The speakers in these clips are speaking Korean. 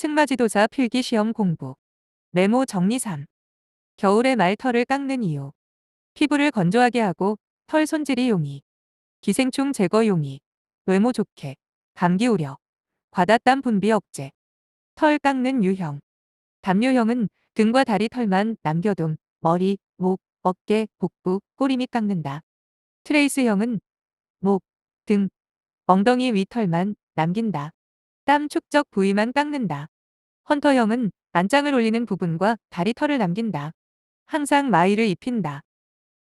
승마지도사 필기시험 공부. 메모 정리 3. 겨울에 말털을 깎는 이유. 피부를 건조하게 하고 털 손질이 용이. 기생충 제거 용이. 외모 좋게. 감기 우려. 과다땀 분비 억제. 털 깎는 유형. 담요형은 등과 다리 털만 남겨둠, 머리, 목, 어깨, 복부, 꼬리 및 깎는다. 트레이스형은 목, 등, 엉덩이 위 털만 남긴다. 땀 축적 부위만 깎는다. 헌터형은 안장을 올리는 부분과 다리 털을 남긴다. 항상 마이를 입힌다.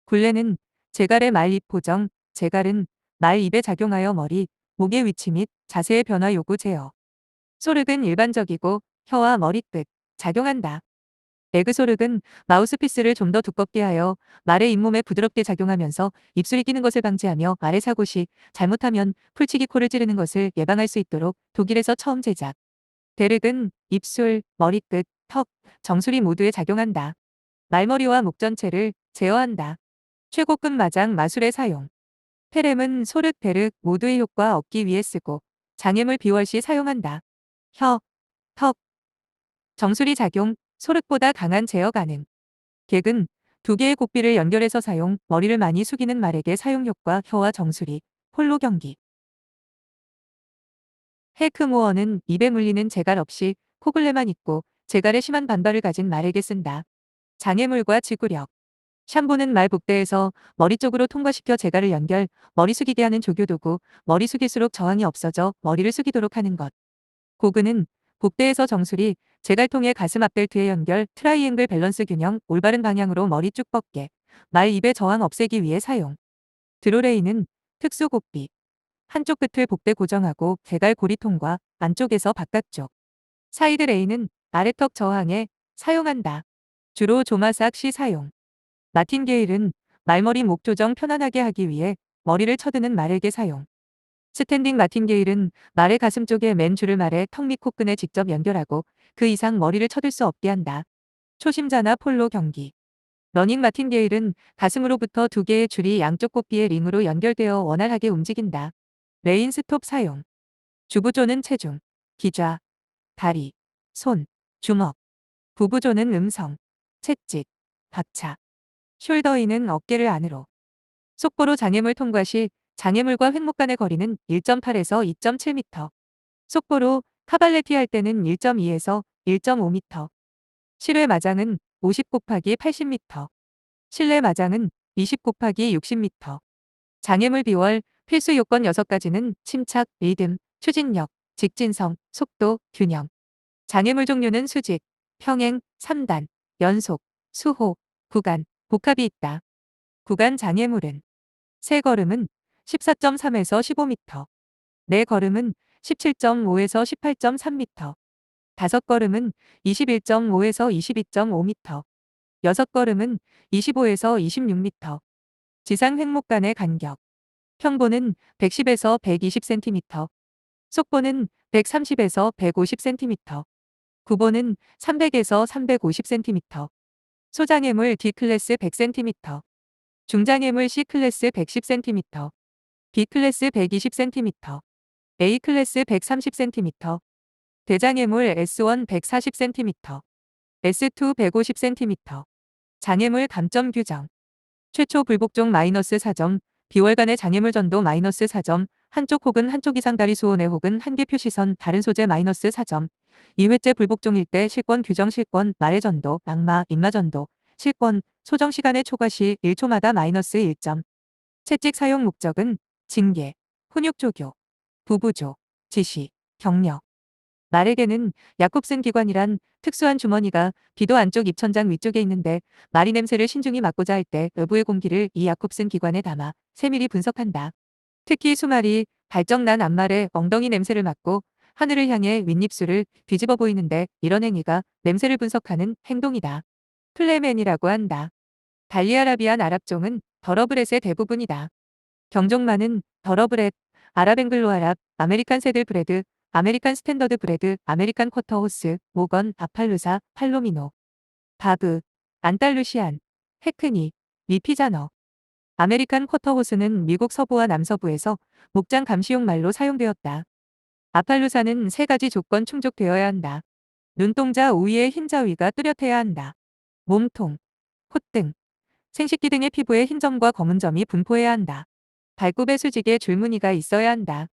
굴레는 제갈의 말입 보정, 제갈은 말 입에 작용하여 머리, 목의 위치 및 자세의 변화 요구 제어. 소륵은 일반적이고 혀와 머리끝, 작용한다. 에그소륵은 마우스피스를 좀 더 두껍게 하여 말의 잇몸에 부드럽게 작용하면서 입술이 끼는 것을 방지하며 말의 사고 시 잘못하면 풀치기 코를 찌르는 것을 예방할 수 있도록 독일에서 처음 제작. 데륵은 입술, 머리끝, 턱, 정수리 모두에 작용한다. 말머리와 목 전체를 제어한다. 최고급 마장 마술의 사용. 페렘은 소륵, 데륵 모두의 효과 얻기 위해 쓰고 장애물 비월 시 사용한다. 혀, 턱, 정수리 작용, 소륵보다 강한 제어 가능. 객은 두 개의 곡비를 연결해서 사용, 머리를 많이 숙이는 말에게 사용 효과, 혀와 정수리, 홀로 경기. 헤크모어는 입에 물리는 재갈 없이 코글레만 있고 재갈에 심한 반발을 가진 말에게 쓴다. 장애물과 지구력. 샴보는 말 복대에서 머리 쪽으로 통과시켜 재갈을 연결, 머리 숙이게 하는 조교도구, 머리 숙일수록 저항이 없어져 머리를 숙이도록 하는 것. 고근은 복대에서 정수리, 재갈통의 가슴 앞벨트의 연결, 트라이앵글 밸런스 균형, 올바른 방향으로 머리 쭉 뻗게, 말 입의 저항 없애기 위해 사용. 드로레이는 특수 곡비. 한쪽 끝을 복대 고정하고 개갈 고리통과 안쪽에서 바깥쪽. 사이드 레이는 아래턱 저항에 사용한다. 주로 조마삭 시 사용. 마틴 게일은 말머리 목 조정 편안하게 하기 위해 머리를 쳐드는 말에게 사용. 스탠딩 마틴 게일은 말의 가슴 쪽에 맨 줄을 말의 턱및 코끈에 직접 연결하고 그 이상 머리를 쳐들 수 없게 한다. 초심자나 폴로 경기. 러닝 마틴게일은 가슴으로부터 두 개의 줄이 양쪽 꽃비의 링으로 연결되어 원활하게 움직인다. 레인 스톱 사용. 주부조는 체중, 기좌, 다리, 손, 주먹. 부부조는 음성, 채찍, 박차. 숄더인은 어깨를 안으로. 속보로 장애물 통과 시 장애물과 횡목 간의 거리는 1.8에서 2.7m. 속보로 카발레티 할 때는 1.2에서 1.5m. 실외 마장은 50 곱하기 80m. 실내 마장은 20 곱하기 60m. 장애물 비월 필수 요건 6가지는 침착, 리듬, 추진력, 직진성, 속도, 균형. 장애물 종류는 수직, 평행, 3단, 연속, 수호, 구간, 복합이 있다. 구간 장애물은 세 걸음은 14.3에서 15m. 네 걸음은 17.5에서 18.3m. 다섯 걸음은 21.5에서 22.5m. 여섯 걸음은 25에서 26m. 지상 횡목 간의 간격. 평보는 110에서 120cm. 속보는 130에서 150cm. 구보는 300에서 350cm. 소장애물 D클래스 100cm. 중장애물 C클래스 110cm. B클래스 120cm, A클래스 130cm, 대장애물 S1 140cm, S2 150cm, 장애물 감점 규정, 최초 불복종 마이너스 4점, 비월간의 장애물 전도 마이너스 4점, 한쪽 혹은 한쪽 이상 다리 수온에 혹은 한개 표시선 다른 소재 마이너스 4점, 2회째 불복종일 때 실권 규정 실권 말의 전도, 악마, 입마 전도, 실권, 소정 시간의 초과 시 1초마다 마이너스 1점. 채찍 사용 목적은 징계, 훈육 조교, 부부조, 지시, 격려. 말에게는 야콥슨 기관이란 특수한 주머니가 비도 안쪽 입천장 위쪽에 있는데 말이 냄새를 신중히 맡고자 할 때 외부의 공기를 이 야콥슨 기관에 담아 세밀히 분석한다. 특히 수말이 발정난 앞말에 엉덩이 냄새를 맡고 하늘을 향해 윗입술을 뒤집어 보이는데 이런 행위가 냄새를 분석하는 행동이다. 플레멘이라고 한다. 달리아라비안 아랍종은 더러브렛의 대부분이다. 경종만은 더러브렛, 아랍앵글로 아랍, 아메리칸 세들 브레드, 아메리칸 스탠더드 브레드, 아메리칸 쿼터호스, 모건, 아팔루사, 팔로미노, 바브, 안달루시안, 헤크니, 미피자너. 아메리칸 쿼터호스는 미국 서부와 남서부에서 목장 감시용 말로 사용되었다. 아팔루사는 세 가지 조건 충족되어야 한다. 눈동자 우위의 흰 자위가 뚜렷해야 한다. 몸통, 콧등, 생식기 등의 피부에 흰 점과 검은 점이 분포해야 한다. 발굽의 수직에 줄무늬가 있어야 한다.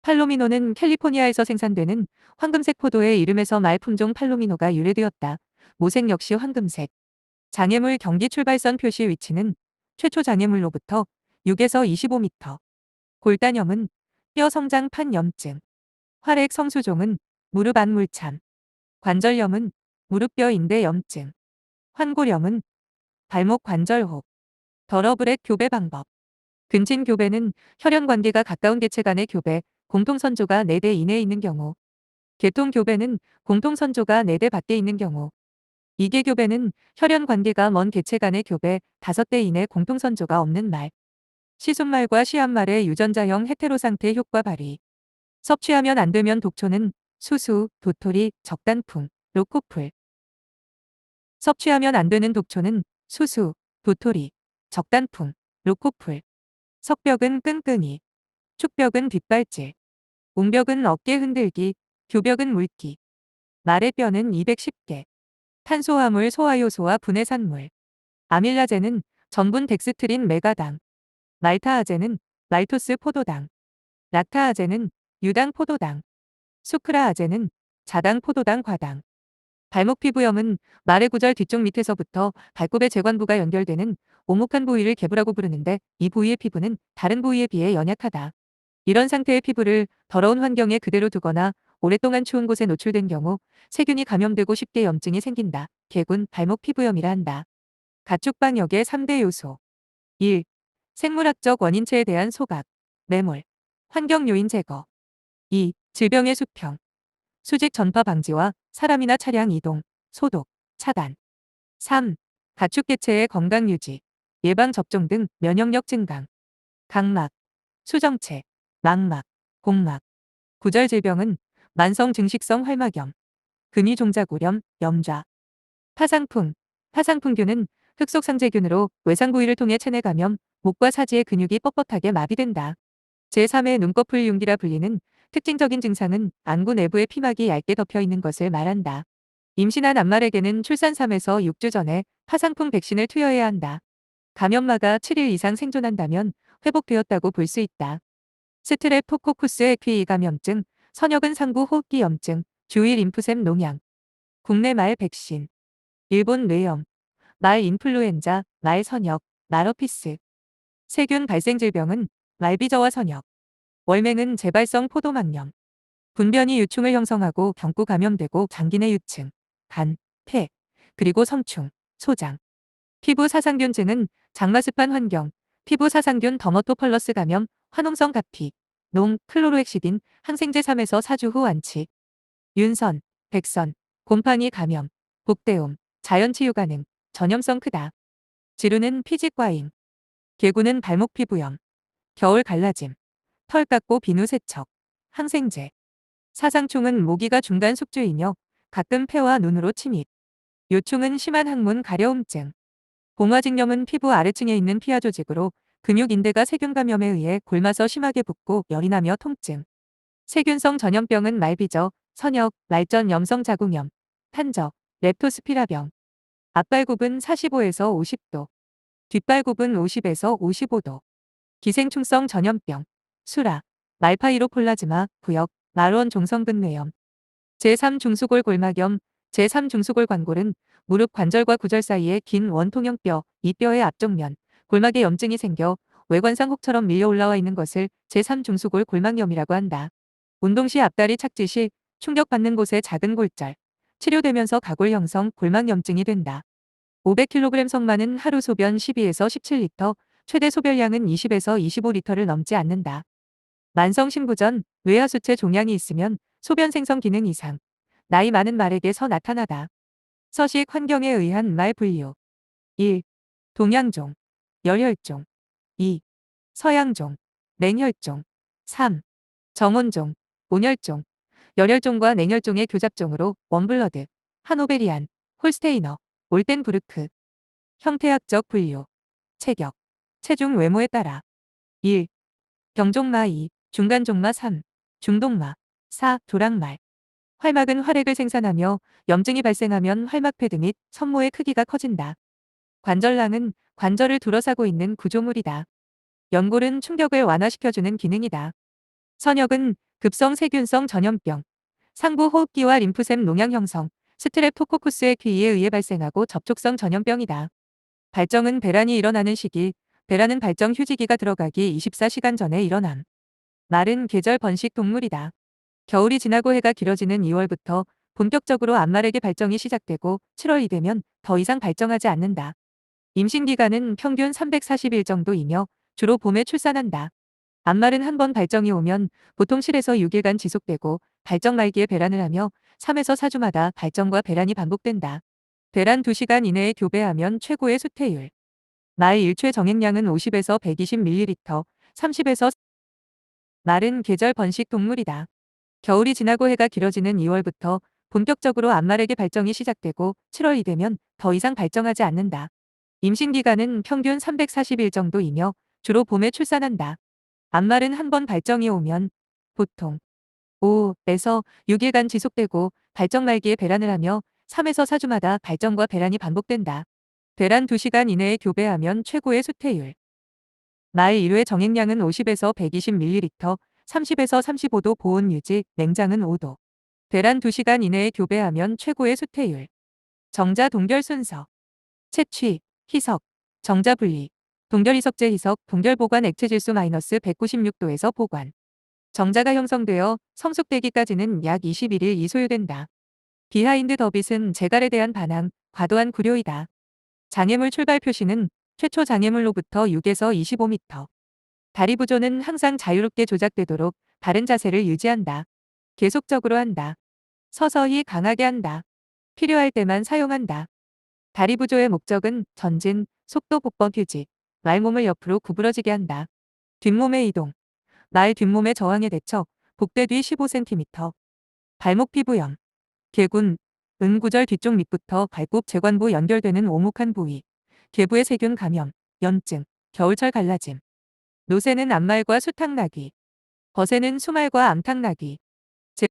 팔로미노는 캘리포니아에서 생산되는 황금색 포도의 이름에서 말 품종 팔로미노가 유래되었다. 모색 역시 황금색. 장애물 경기 출발선 표시 위치는 최초 장애물로부터 6에서 25m. 골단염은 뼈 성장 판 염증. 활액 성수종은 무릎 안물참. 관절염은 무릎뼈 인대 염증. 환골염은 발목 관절혹. 더러브렛 교배 방법. 근친 교배는 혈연 관계가 가까운 개체 간의 교배, 공통선조가 4대 이내에 있는 경우. 개통 교배는 공통선조가 4대 밖에 있는 경우. 이계 교배는 혈연 관계가 먼 개체 간의 교배, 5대 이내 공통선조가 없는 말. 시순말과 시한말의 유전자형 헤테로 상태 효과 발휘. 섭취하면 안 되면 독초는 수수, 도토리, 적단풍, 로코풀. 섭취하면 안 되는 독초는 수수, 도토리, 적단풍, 로코풀. 석벽은 끈끈이, 축벽은 뒷발질, 웅벽은 어깨 흔들기, 교벽은 물기. 말의 뼈는 210개. 탄수화물 소화효소와 분해 산물. 아밀라제는 전분 덱스트린 메가당. 말타아제는 말토스 포도당. 락타아제는 유당 포도당. 수크라아제는 자당 포도당 과당. 발목 피부염은 말의 구절 뒤쪽 밑에서부터 발굽의 재관부가 연결되는 오목한 부위를 개부라고 부르는데 이 부위의 피부는 다른 부위에 비해 연약하다. 이런 상태의 피부를 더러운 환경에 그대로 두거나 오랫동안 추운 곳에 노출된 경우 세균이 감염되고 쉽게 염증이 생긴다. 개군 발목 피부염이라 한다. 가축방역의 3대 요소 1. 생물학적 원인체에 대한 소각, 매몰, 환경 요인 제거 2. 질병의 수평, 수직 전파 방지와 사람이나 차량 이동, 소독, 차단 3. 가축 개체의 건강 유지, 예방 접종 등 면역력 증강, 각막, 수정체, 망막, 공막, 구절 질병은 만성 증식성 활막염, 근위종자고렴, 염좌, 파상풍, 파상풍균은 흑속상제균으로 외상 부위를 통해 체내 감염, 목과 사지의 근육이 뻣뻣하게 마비된다. 제3의 눈꺼풀 융기라 불리는 특징적인 증상은 안구 내부의 피막이 얇게 덮여 있는 것을 말한다. 임신한 암말에게는 출산 3에서 6주 전에 파상풍 백신을 투여해야 한다. 감염마가 7일 이상 생존한다면 회복되었다고 볼 수 있다. 스트랩토코쿠스 에퀴 감염증, 선역은 상부 호흡기 염증, 주의 림프샘 농양, 국내 말 백신, 일본 뇌염, 말 인플루엔자, 말 선역, 마러피스, 세균 발생 질병은 말비저와 선역, 월맹은 재발성 포도망염, 분변이 유충을 형성하고 경구 감염되고 장기 내 유층, 간, 폐, 그리고 성충, 소장. 피부 사상균증은 장마습한 환경, 피부 사상균 더머토펄러스 감염, 화농성 가피, 농, 클로로엑시딘, 항생제 3에서 4주 후 완치. 윤선, 백선, 곰팡이 감염, 복대옴, 자연 치유 가능, 전염성 크다. 지루는 피지과잉. 개구는 발목 피부염, 겨울 갈라짐, 털 깎고 비누 세척, 항생제. 사상충은 모기가 중간 숙주이며 가끔 폐와 눈으로 침입. 요충은 심한 항문 가려움증. 봉화직염은 피부 아래층에 있는 피하 조직으로 근육 인대가 세균 감염에 의해 골마서 심하게 붓고 열이 나며 통증. 세균성 전염병은 말비저, 선역, 말전 염성 자궁염, 탄저, 렙토스피라병. 앞발굽은 45에서 50도. 뒷발굽은 50에서 55도. 기생충성 전염병, 수라, 말파이로폴라즈마, 구역, 말원 종성근 뇌염. 제3 중수골 골막염, 제3중수골 관골은 무릎 관절과 구절 사이에 긴 원통형 뼈, 이 뼈의 앞쪽면, 골막에 염증이 생겨 외관상 혹처럼 밀려 올라와 있는 것을 제3중수골 골막염이라고 한다. 운동 시 앞다리 착지 시 충격받는 곳에 작은 골절, 치료되면서 가골 형성 골막염증이 된다. 500kg 성만은 하루 소변 12에서 17리터, 최대 소변량은 20에서 25리터를 넘지 않는다. 만성 신부전, 뇌하수체 종양이 있으면 소변 생성 기능 이상, 나이 많은 말에게서 나타나다. 서식 환경에 의한 말 분류 1. 동양종, 열혈종 2. 서양종, 냉혈종 3. 정원종, 온혈종, 열혈종과 냉혈종의 교잡종으로 원블러드, 하노베리안, 홀스테이너, 올덴부르크. 형태학적 분류, 체격, 체중 외모에 따라 1. 경종마 2, 중간종마 3, 중동마 4. 도랑말 활막은 활액을 생산하며 염증이 발생하면 활막패드 및 선모의 크기가 커진다. 관절낭은 관절을 둘러싸고 있는 구조물이다. 연골은 충격을 완화시켜주는 기능이다. 선역은 급성 세균성 전염병, 상부 호흡기와 림프샘 농양 형성, 스트랩토코쿠스의 귀에 의해 발생하고 접촉성 전염병이다. 발정은 배란이 일어나는 시기, 배란은 발정 휴지기가 들어가기 24시간 전에 일어남. 말은 계절 번식 동물이다. 겨울이 지나고 해가 길어지는 2월부터 본격적으로 암말에게 발정이 시작되고 7월이 되면 더 이상 발정하지 않는다. 임신 기간은 평균 340일 정도이며 주로 봄에 출산한다. 암말은 한 번 발정이 오면 보통 7에서 6일간 지속되고 발정 말기에 배란을 하며 3에서 4주마다 발정과 배란이 반복된다. 배란 2시간 이내에 교배하면 최고의 수태율. 말 일최 정액량은 50에서 120ml, 30에서 말은 계절 번식 동물이다. 겨울이 지나고 해가 길어지는 2월부터 본격적으로 암말에게 발정이 시작되고 7월이 되면 더 이상 발정하지 않는다. 임신 기간은 평균 340일 정도이며 주로 봄에 출산한다. 암말은 한 번 발정이 오면 보통 5에서 6일간 지속되고 발정 말기에 배란을 하며 3에서 4주마다 발정과 배란이 반복된다. 배란 2시간 이내에 교배하면 최고의 수태율. 말 1회 정액량은 50에서 120ml, 30에서 35도 보온 유지, 냉장은 5도. 배란 2시간 이내에 교배하면 최고의 수태율. 정자 동결 순서. 채취, 희석, 정자 분리. 동결 희석제 희석, 동결 보관 액체 질소 마이너스 196도에서 보관. 정자가 형성되어 성숙되기까지는 약 21일 이 소요된다. 비하인드 더빗은 재갈에 대한 반항, 과도한 구려이다. 장애물 출발 표시는 최초 장애물로부터 6에서 25m. 다리 부조는 항상 자유롭게 조작되도록 바른 자세를 유지한다. 계속적으로 한다. 서서히 강하게 한다. 필요할 때만 사용한다. 다리 부조의 목적은 전진, 속도 복법 유지, 말몸을 옆으로 구부러지게 한다. 뒷몸의 이동. 말 뒷몸의 저항에 대처, 복대 뒤 15cm. 발목 피부염. 개군, 은구절 뒤쪽 밑부터 발굽 재관부 연결되는 오목한 부위. 개부의 세균 감염, 염증, 겨울철 갈라짐. 노새는 암말과 수탕나기. 버새는 수말과 암탕나기. 제...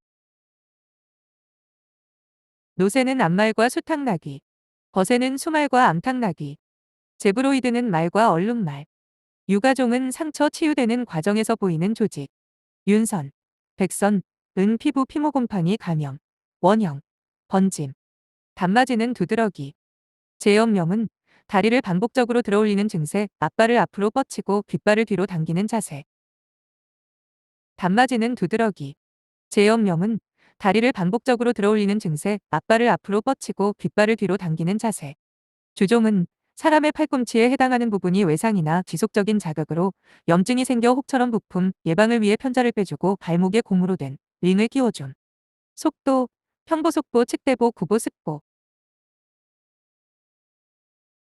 노새는 암말과 수탕나기. 버새는 수말과 암탕나기. 제브로이드는 말과 얼룩말. 유가종은 상처 치유되는 과정에서 보이는 조직. 윤선, 백선, 은 피부 피모곰팡이 감염, 원형, 번짐. 단마지는 두드러기. 제염염은 다리를 반복적으로 들어올리는 증세, 앞발을 앞으로 뻗치고 뒷발을 뒤로 당기는 자세. 단마지는 두드러기. 제염염은 다리를 반복적으로 들어올리는 증세, 앞발을 앞으로 뻗치고 뒷발을 뒤로 당기는 자세. 주종은 사람의 팔꿈치에 해당하는 부분이 외상이나 지속적인 자극으로 염증이 생겨 혹처럼 부품, 예방을 위해 편자를 빼주고 발목에 고무로 된 링을 끼워줌. 속도, 평보속보, 측대보, 구보, 습보.